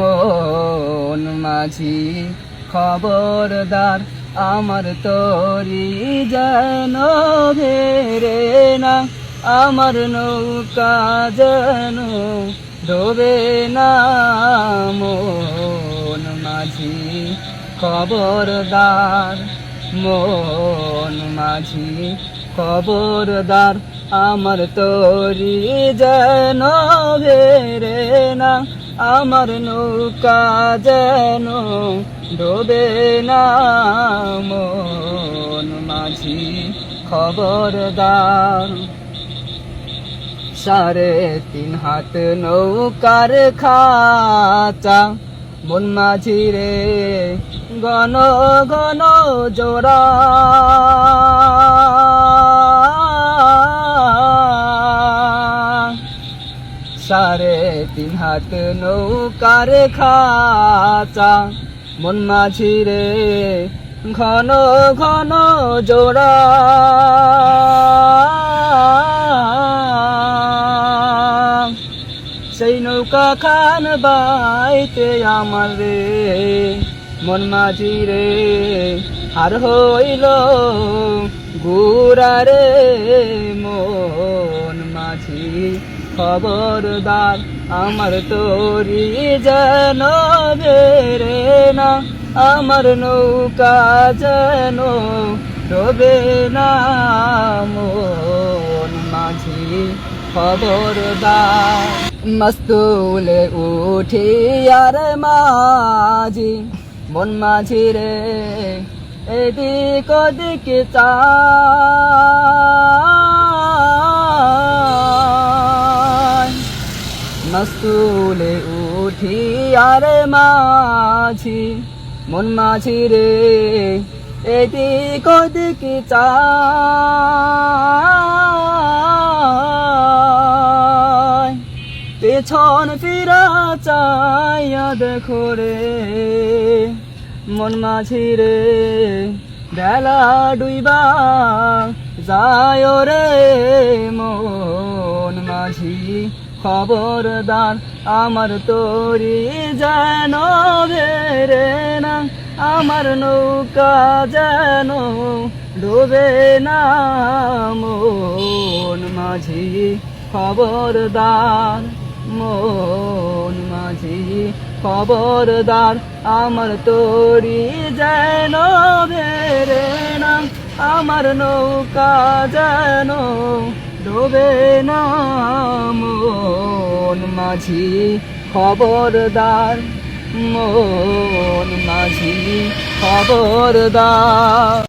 মন মাঝি খবরদার আমার তরি যেন ভেরে না, আমার নৌকা যেন ডোবে না। মন মাঝি খবরদার, মন মাঝি খবরদার আমার তরি যেন ভেরে না, আমার নৌকা যেন ডোবে না। মন মাঝি খবরদার, সাড়ে তিন হাত নৌকার খাচা। মন মাঝি রে, ঘন ঘন জোড়া। সাড়ে তিন হাত নৌকার খাচা, মন মাঝি রে ঘন ঘন জোড়া। সেই নৌকা খান বাইতে আমার রে, মন মাঝি রে আর হইল গুড়া রে মাঝি খবরদার আমার তোরি যেন বেরে না, আমার নৌকা যেন ডোবে না, মন মাঝি খবরদার মস্তুলে উঠি আর মাঝি, মন মাঝি রে, এদিক ওদিক চাই মস্তুলে উঠি আর মাঝি, মন মাঝি রে, এদিক ওদিক চাই পেছন ফিরা চাইয়া দেখো রে, মন মাঝি রে, বেলা ডুইবা যায় রে, মন মাঝি। খবরদার আমার তোরি যেন ভেরে না, আমার নৌকা যেন ডুবে না। মন মাঝি খবরদার, মন মাঝি খবরদার আমার তোরি যেন ভেরে না, আমার নৌকা যেন ডোবে না। মন মাঝি খবরদার মন মাঝি খবরদার।